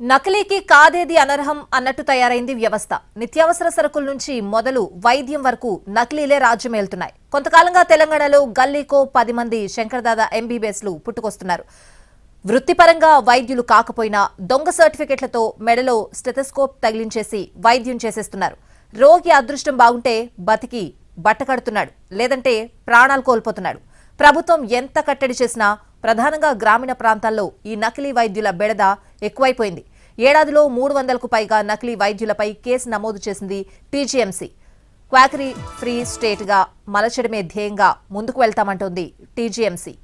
నకిలీకి కాదేది అనర్హం అన్నట్టు తయారైంది వ్యవస్థ. నిత్యావసర సరుకుల నుంచి మొదలు వైద్యం వరకు నకిలీలే రాజ్యమేలుతున్నాయి. కొంతకాలంగా తెలంగాణలో గల్లీకో పది మంది శంకర్దాదా ఎంబీబీఎస్లు పుట్టుకొస్తున్నారు. వృత్తిపరంగా వైద్యులు కాకపోయినా దొంగ సర్టిఫికెట్లతో మెడలో స్టెథస్కోప్ తగిలించేసి వైద్యం చేసేస్తున్నారు. రోగి అదృష్టం బాగుంటే బతికి బట్టకడుతున్నాడు లేదంటే ప్రాణాలు కోల్పోతున్నాడు. ప్రభుత్వం ఎంత కట్టడి చేసినా ప్రధానంగా గ్రామీణ ప్రాంతాల్లో ఈ నకిలీ వైద్యుల బెడద ఎక్కువైపోయింది. ఏడాదిలో మూడు వందలకు పైగా నకిలీ వైద్యులపై కేసు నమోదు చేసింది టీజీఎంసీ. క్వాకరీ ఫ్రీ స్టేట్గా మలచడమే ధ్యేయంగా ముందుకు వెళ్తామంటోంది టీజీఎంసీ.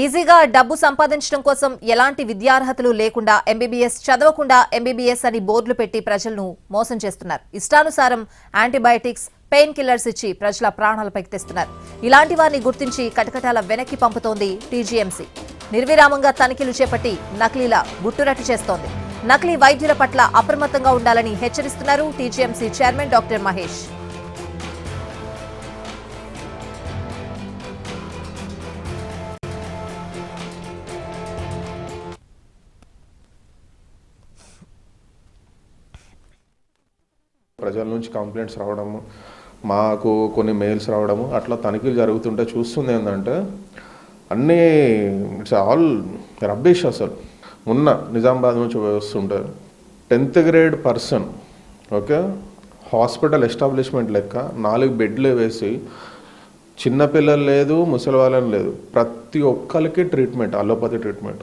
ఈజీగా డబ్బు సంపాదించడం కోసం ఎలాంటి విద్యార్హతలు లేకుండా ఎంబీబీఎస్ చదవకుండా ఎంబీబీఎస్ అని బోర్డులు పెట్టి ప్రజలను మోసం చేస్తున్నారు. ఇష్టానుసారం యాంటీబయాటిక్స్ పెయిన్ కిల్లర్స్ ఇచ్చి ప్రజల ప్రాణాలపైకి తెస్తున్నారు ఇలాంటి వారిని గుర్తించి కటకటాల వెనక్కి పంపుతోంది టీజీఎంసీ నిర్విరామంగా తనిఖీలు చేపట్టి నకిలీల గుట్టురట్టు చేస్తోంది. నకిలీ వైద్యుల పట్ల అప్రమత్తంగా ఉండాలని హెచ్చరిస్తున్నారు టీజీఎంసీ చైర్మన్ డాక్టర్ మహేష్. నుంచి కంప్లైంట్స్ రావడము మాకు కొన్ని మెయిల్స్ రావడము అట్లా తనిఖీలు జరుగుతుంటే చూస్తుంది ఏంటంటే అన్నీ ఇట్స్ ఆల్ రబ్బిష్ అసలు. మొన్న నిజామాబాద్ నుంచి వస్తుంటే tenth grade person okay hospital establishment లెక్క నాలుగు బెడ్లు వేసి చిన్నపిల్లలు లేదు ముసలి వాళ్ళని లేదు ప్రతి ఒక్కరికి ట్రీట్మెంట్ అలోపతి ట్రీట్మెంట్.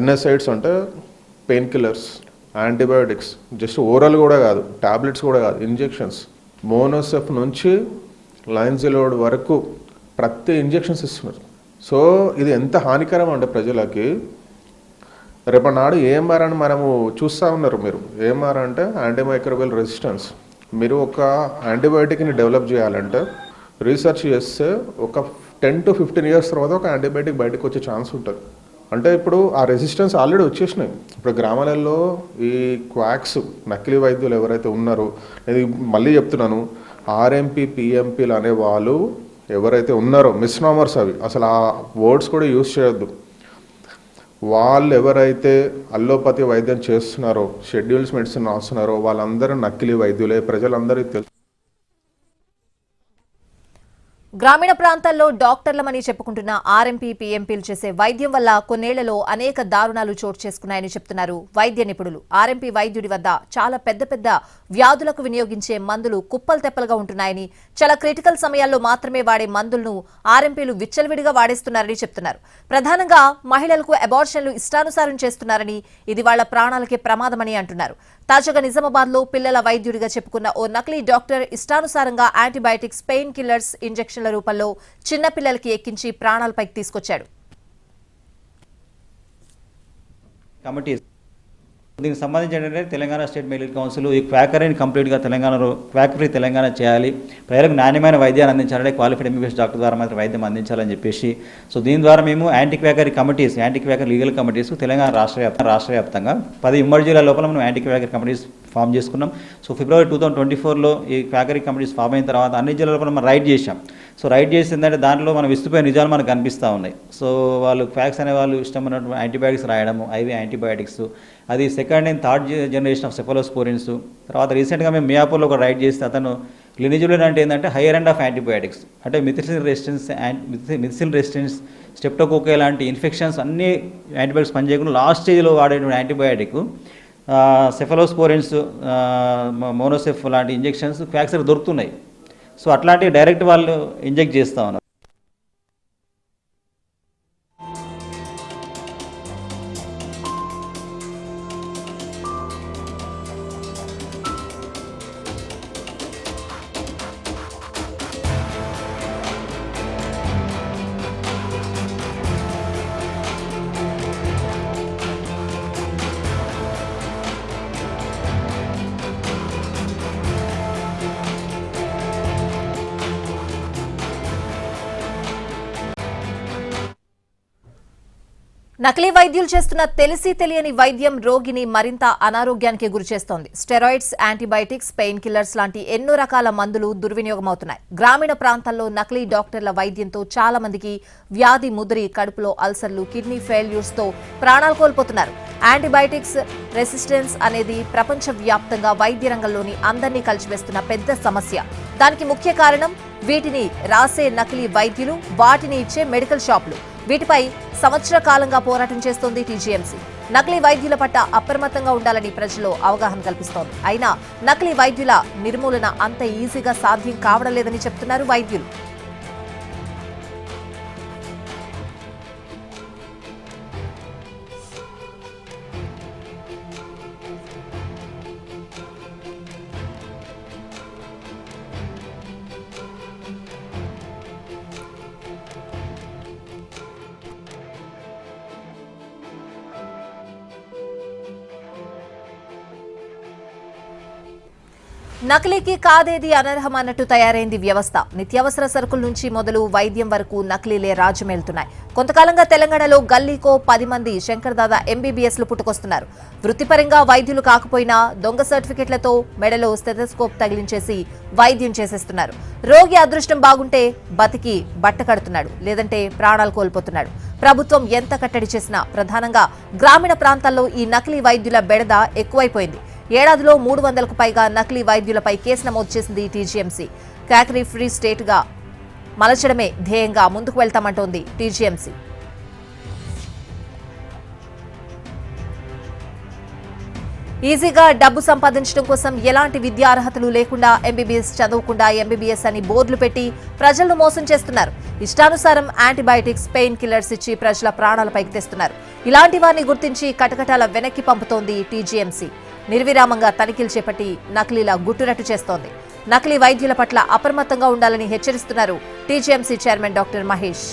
ఎన్ఎస్ఐడ్స్ అంటే pain killers. Antibiotics just oral కూడా కాదు టాబ్లెట్స్ కూడా కాదు ఇంజెక్షన్స్ మోనోసెఫ్ నుంచి లైన్జిలోడ్ వరకు ప్రతి ఇంజెక్షన్స్ ఇస్తున్నారు. సో ఇది ఎంత హానికరం అంటే ప్రజలకి రేపటి నాడు ఏఎంఆర్ అని మనము చూస్తూ ఉన్నారు మీరు. ఏఎంఆర్ అంటే యాంటీమైక్రోబియల్ రెసిస్టెన్స్ మీరు ఒక యాంటీబయాటిక్ని డెవలప్ చేయాలంటే రీసెర్చ్ చేస్తే ఒక టెన్ టు ఫిఫ్టీన్ ఇయర్స్ తర్వాత ఒక యాంటీబయాటిక్ బయటకు వచ్చే ఛాన్స్ ఉంటుంది. అంటే ఇప్పుడు ఆ రెసిస్టెన్స్ ఆల్రెడీ వచ్చేసినాయి. ఇప్పుడు గ్రామాలలో ఈ క్వాక్స్ నకిలీ వైద్యులు ఎవరైతే ఉన్నారో ఇది మళ్ళీ చెప్తున్నాను ఆర్ఎంపీ పిఎంపీలు అనే వాళ్ళు ఎవరైతే ఉన్నారో మిస్నామర్స్ అవి అసలు ఆ వర్డ్స్ కూడా యూజ్ చేయొద్దు. వాళ్ళు ఎవరైతే అల్లోపతి వైద్యం చేస్తున్నారో షెడ్యూల్స్ మెడిసిన్ రాస్తున్నారో వాళ్ళందరూ నకిలీ వైద్యులే. ప్రజలందరికీ తెలుసు. గ్రామీణ ప్రాంతాల్లో డాక్టర్లమని చెప్పుకుంటున్న ఆర్ఎంపీ పీఎంపీలు చేసే వైద్యం వల్ల కొన్నేళ్ళలో అనేక దారుణాలు చోటు చేసుకున్నాయని చెప్తున్నారు వైద్య నిపుణులు. ఆర్ఎంపీ వైద్యుడి వద్ద చాలా పెద్ద పెద్ద వ్యాధులకు వినియోగించే మందులు కుప్పలు తెప్పలుగా ఉంటున్నాయని చాలా క్రిటికల్ సమయాల్లో మాత్రమే వాడే మందులను ఆర్ఎంపీలు విచ్చలవిడిగా వాడేస్తున్నారని చెప్తున్నారు. ప్రధానంగా మహిళలకు అబార్షన్లు ఇష్టానుసారం చేస్తున్నారని ఇది వాళ్ళ ప్రాణాలకే ప్రమాదమని అంటున్నారు. తాజాగా నిజామాబాద్లో పిల్లల వైద్యుడిగా చెప్పుకున్న ఓ నకిలీ డాక్టర్ ఇష్టానుసారంగా యాంటీబయాటిక్స్ పెయిన్ కిల్లర్స్ ఇంజెక్షన్ ఇంజెక్షన్ల రూపంలో చిన్నపిల్లలకి ఎక్కించి ప్రాణాలపైకి తీసుకొచ్చాడు. కమిటీ దీనికి సంబంధించి ఏంటంటే తెలంగాణ స్టేట్ మెడికల్ కౌన్సిల్ ఈ క్వాకరీని కంప్లీట్గా తెలంగాణలో క్వాకరీ తెలంగాణ చేయాలి. ప్రజలకు నాణ్యమైన వైద్యాన్ని అందించాలంటే క్వాలిఫైడ్ ఎంబీబీఎస్ డాక్టర్ ద్వారా మాత్రం వైద్యం అందించాలని చెప్పేసి సో దీని ద్వారా మేము anti quackery committees anti quackery legal committees Telangana రాష్ట్ర వ్యాప్త రాష్ట్ర వ్యాప్తంగా పది ఉమ్మడి జిల్లా లోపల మనం యాంటీ క్వాకరీ కమిటీస్ ఫామ్ చేసుకున్నాం. సో ఫిబ్రవరి టూ థౌసండ్ ట్వంటీ ఫోర్లో ఈ క్వాకరీ కమిటీస్ ఫామ్ అయిన తర్వాత అన్ని జిల్లాల లోపల మనం రైడ్ చేశాం. సో రైడ్ చేసిందంటే దాంట్లో మనం విస్తుపోయే నిజాలు మనకు కనిపిస్తూ ఉన్నాయి. సో వాళ్ళు ఫ్యాక్స్ అనే వాళ్ళు ఇష్టమైనటువంటి యాంటీబయాటిక్స్ రాయడము ఐవి యాంటీబయాటిక్స్. అది second and third generation of cephalosporins. తర్వాత రీసెంట్గా మేము మియాపూర్లో ఒక రైడ్ చేస్తే అతను లినిజులిన్ అంటే ఏంటంటే హైయర్ ఎండ్ ఆఫ్ యాంటీబయాటిక్స్. అంటే మిథిసిన్ రెసిస్టెన్స్ మిథిసిన్ రెసిస్టెన్స్ స్టెప్టోకోకే లాంటి ఇన్ఫెక్షన్స్ అన్ని యాంటీబయాటిక్స్ పనిచేయకుండా లాస్ట్ స్టేజ్లో వాడేటువంటి యాంటీబయాటిక్. సెఫలోస్పోరిన్స్ మోనోసెఫ్ లాంటి ఇంజెక్షన్స్ ఫ్యాక్సర్ దొరుకుతున్నాయి. సో అట్లాంటివి డైరెక్ట్ వాళ్ళు ఇంజెక్ట్ చేస్తూ ఉన్నారు. నకిలీ వైద్యులు చేస్తున్న తెలిసి తెలియని వైద్యం రోగిని మరింత అనారోగ్యానికి గురిచేస్తోంది. స్టెరాయిడ్స్ యాంటీబయాటిక్స్ పెయిన్ కిల్లర్స్ లాంటి ఎన్నో రకాల మందులు దుర్వినియోగమవుతున్నాయి. గ్రామీణ ప్రాంతాల్లో నకిలీ డాక్టర్ల వైద్యంతో చాలా మందికి వ్యాధి ముదిరి కడుపులో అల్సర్లు కిడ్నీ ఫెయిల్యూర్స్తో ప్రాణాలు కోల్పోతున్నారు. యాంటీబయాటిక్స్ రెసిస్టెన్స్ అనేది ప్రపంచ వ్యాప్తంగా వైద్య రంగంలోని అందరినీ కలిసివేస్తున్న పెద్ద సమస్య. దానికి ముఖ్య కారణం వీటిని రాసే నకిలీ వైద్యులు వాటిని ఇచ్చే మెడికల్ షాపులు. వీటిపై సంవత్సర కాలంగా పోరాటం చేస్తోంది టీజీఎంసీ. నకిలీ వైద్యుల పట్ల అప్రమత్తంగా ఉండాలని ప్రజల్లో అవగాహన కల్పిస్తోంది. అయినా నకిలీ వైద్యుల నిర్మూలన అంత ఈజీగా సాధ్యం కావడం లేదని చెప్తున్నారు వైద్యులు. నకిలీకి కాదేది అనర్హం అన్నట్టు తయారైంది వ్యవస్థ. నిత్యావసర సరుకుల నుంచి మొదలు వైద్యం వరకు నకిలీలే రాజమేలుతున్నాయి. కొంతకాలంగా తెలంగాణలో గల్లీకో పది మంది శంకర్దాదా ఎంబీబీఎస్లు పుట్టుకొస్తున్నారు. వృత్తిపరంగా వైద్యులు కాకపోయినా దొంగ సర్టిఫికెట్లతో మెడలో స్టెథోస్కోప్ తగిలించేసి వైద్యం చేసేస్తున్నారు. రోగి అదృష్టం బాగుంటే బతికి బట్ట కడుతున్నాడు లేదంటే ప్రాణాలు కోల్పోతున్నాడు. ప్రభుత్వం ఎంత కట్టడి చేసినా ప్రధానంగా గ్రామీణ ప్రాంతాల్లో ఈ నకిలీ వైద్యుల బెడద ఎక్కువైపోయింది. ఏడాదిలో మూడు వందలకు పైగా నకిలీ వైద్యులపై కేసు నమోదు చేసింది టీజీఎంసీ. క్యాకరీ ఫ్రీ స్టేట్గా మలచడమే ధ్యేయంగా ముందుకు వెళ్తామంటోంది టీజీఎంసీ. ఈజీగా డబ్బు సంపాదించడం కోసం ఎలాంటి విద్యా అర్హతలు లేకుండా ఎంబీబీఎస్ చదవకుండా ఎంబీబీఎస్ అని బోర్డులు పెట్టి ప్రజలను మోసం చేస్తున్నారు. ఇష్టానుసారం యాంటీబయాటిక్స్ పెయిన్ కిల్లర్స్ ఇచ్చి ప్రజల ప్రాణాలపైకి తెస్తున్నారు. ఇలాంటి వారిని గుర్తించి కటకటాల వెనక్కి పంపుతోంది టీజీఎంసీ. నిర్విరామంగా తనిఖీలు చేపట్టి నకిలీల గుట్టునట్టు చేస్తోంది. నకిలీ వైద్యుల పట్ల అప్రమత్తంగా ఉండాలని హెచ్చరిస్తున్నారు టీజీఎంసీ చైర్మన్ డాక్టర్ మహేష్.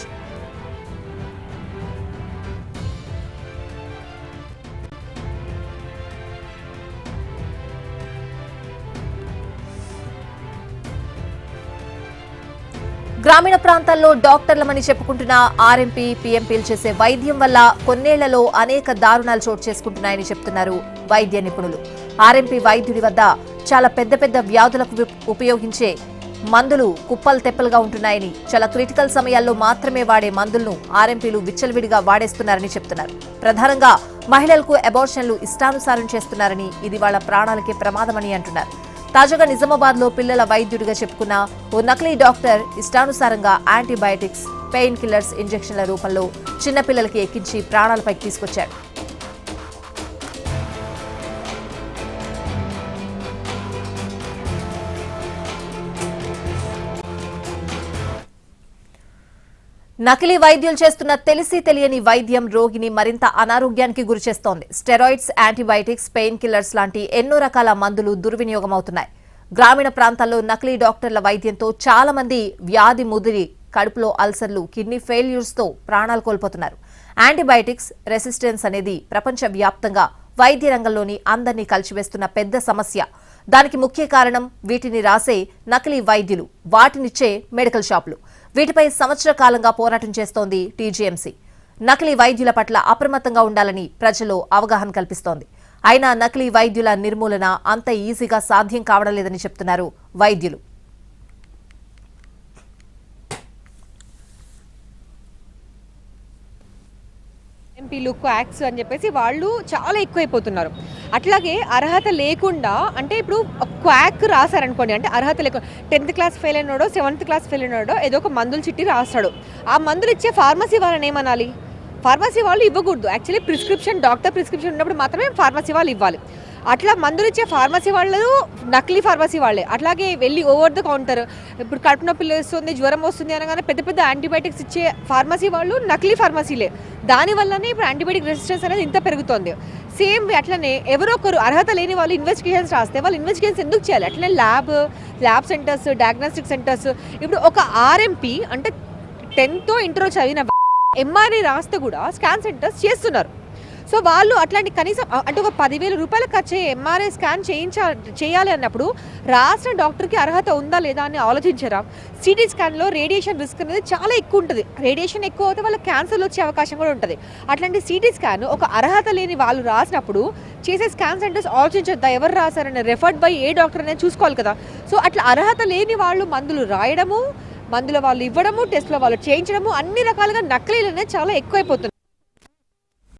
గ్రామీణ ప్రాంతాల్లో డాక్టర్లమని చెప్పుకుంటున్న ఆర్ఎంపీ పీఎంపీలు చేసే వైద్యం వల్ల కొన్నేళ్ళలో అనేక దారుణాలు చోటు చేసుకుంటున్నాయని చెప్తున్నారు వైద్య నిపుణులు. ఆర్ఎంపీ వైద్యుడి వద్ద చాలా పెద్ద పెద్ద వ్యాధులకు ఉపయోగించే మందులు కుప్పలు తెప్పలుగా ఉంటున్నాయని చాలా క్రిటికల్ సమయాల్లో మాత్రమే వాడే మందులను ఆర్ఎంపీలు విచ్చలవిడిగా వాడేస్తున్నారని చెప్తున్నారు. ప్రధానంగా మహిళలకు అబార్షన్లు ఇష్టానుసారం చేస్తున్నారని ఇది వాళ్ళ ప్రాణాలకే ప్రమాదమని అంటున్నారు. తాజాగా నిజామాబాద్లో పిల్లల వైద్యుడిగా చెప్పుకున్న ఓ నకిలీ డాక్టర్ ఇష్టానుసారంగా యాంటీబయాటిక్స్ పెయిన్ కిల్లర్స్ ఇంజెక్షన్ల రూపంలో చిన్నపిల్లలకి ఎక్కించి ప్రాణాలపైకి తీసుకొచ్చాడు. నకిలీ వైద్యులు చేస్తున్న తెలిసి తెలియని వైద్యం రోగిని మరింత అనారోగ్యానికి గురిచేస్తోంది స్టెరాయిడ్స్ యాంటీబయాటిక్స్ పెయిన్ కిల్లర్స్ లాంటి ఎన్నో రకాల మందులు దుర్వినియోగమవుతున్నాయి. గ్రామీణ ప్రాంతాల్లో నకిలీ డాక్టర్ల వైద్యంతో చాలా మంది వ్యాధి ముదిరి కడుపులో అల్సర్లు కిడ్నీ ఫెయిల్యూర్స్తో ప్రాణాలు కోల్పోతున్నారు. యాంటీబయాటిక్స్ రెసిస్టెన్స్ అనేది ప్రపంచ వ్యాప్తంగా వైద్య రంగంలోని అందరినీ కలిసివేస్తున్న పెద్ద సమస్య. దానికి ముఖ్య కారణం వీటిని రాసే నకిలీ వైద్యులు వాటినిచ్చే మెడికల్ షాపులు. వీటిపై సంవత్సర కాలంగా పోరాటం చేస్తోంది టీజీఎంసీ. నకిలీ వైద్యుల పట్ల అప్రమత్తంగా ఉండాలని ప్రజల్లో అవగాహన కల్పిస్తోంది. అయినా నకిలీ వైద్యుల నిర్మూలన అంత ఈజీగా సాధ్యం కావడం లేదని చెప్తున్నారు వైద్యులు. ఎంపీలు క్వాక్స్ అని చెప్పేసి వాళ్ళు చాలా ఎక్కువైపోతున్నారు. అట్లాగే అర్హత లేకుండా అంటే ఇప్పుడు క్వాక్ రాశారనుకోండి అంటే అర్హత లేకుండా టెన్త్ క్లాస్ ఫెయిల్ అయినాడో సెవెంత్ క్లాస్ ఫెయిల్ అయినాడో ఏదో ఒక మందులు చిట్టి రాస్తాడు. ఆ మందులు ఇచ్చే ఫార్మసీ వాళ్ళని ఏమనాలి? ఫార్మసీ వాళ్ళు ఇవ్వకూడదు. యాక్చువల్లీ ప్రిస్క్రిప్షన్ డాక్టర్ ప్రిస్క్రిప్షన్ ఉన్నప్పుడు మాత్రమే ఫార్మసీ వాళ్ళు ఇవ్వాలి. అట్లా మందులు ఇచ్చే ఫార్మసీ వాళ్ళు నకిలీ ఫార్మసీ వాళ్ళే. అట్లాగే వెళ్ళి ఓవర్ ద కౌంటర్ ఇప్పుడు కడుపు నొప్పి వస్తుంది జ్వరం వస్తుంది అనగానే పెద్ద పెద్ద యాంటీబయాటిక్స్ ఇచ్చే ఫార్మసీ వాళ్ళు నకిలీ ఫార్మసీలే దానివల్లనే ఇప్పుడు యాంటీబయాటిక్ రెసిస్టెన్స్ అనేది ఇంత పెరుగుతోంది. సేమ్ అట్లనే ఎవరో ఒకరు అర్హత లేని వాళ్ళు ఇన్వెస్టిగేషన్స్ రాస్తే వాళ్ళు ఇన్వెస్టిగేషన్స్ ఎందుకు చేయాలి? అట్లనే lab lab centres diagnostic centres ఇప్పుడు ఒక ఆర్ఎంపీ అంటే టెన్త్ ఇంటర్ చదివిన ఎంఆర్ఐ రాస్తే కూడా స్కాన్ సెంటర్స్ చేస్తున్నారు. సో వాళ్ళు అట్లాంటి కనీసం అంటే ఒక పదివేల రూపాయలు ఖర్చు ఎంఆర్ఐ స్కాన్ చేయించా చేయాలి అన్నప్పుడు రాసిన డాక్టర్కి అర్హత ఉందా లేదా అని ఆలోచించరా? సిటీ స్కాన్లో రేడియేషన్ రిస్క్ అనేది చాలా ఎక్కువ ఉంటుంది. రేడియేషన్ ఎక్కువ అవుతే వాళ్ళకి క్యాన్సర్ వచ్చే అవకాశం కూడా ఉంటుంది. అట్లాంటి సిటీ స్కాన్ ఒక అర్హత లేని వాళ్ళు రాసినప్పుడు చేసే స్కాన్ సెంటర్స్ ఆలోచించొద్దా? ఎవరు రాశారని రెఫర్డ్ బై ఏ డాక్టర్ అనేది చూసుకోవాలి కదా. సో అట్లా అర్హత లేని వాళ్ళు మందులు రాయడము మందుల వాళ్ళు ఇవ్వడము టెస్ట్లో వాళ్ళు చేయించడము అన్ని రకాలుగా నకిలీలు అనేది చాలా ఎక్కువైపోతుంది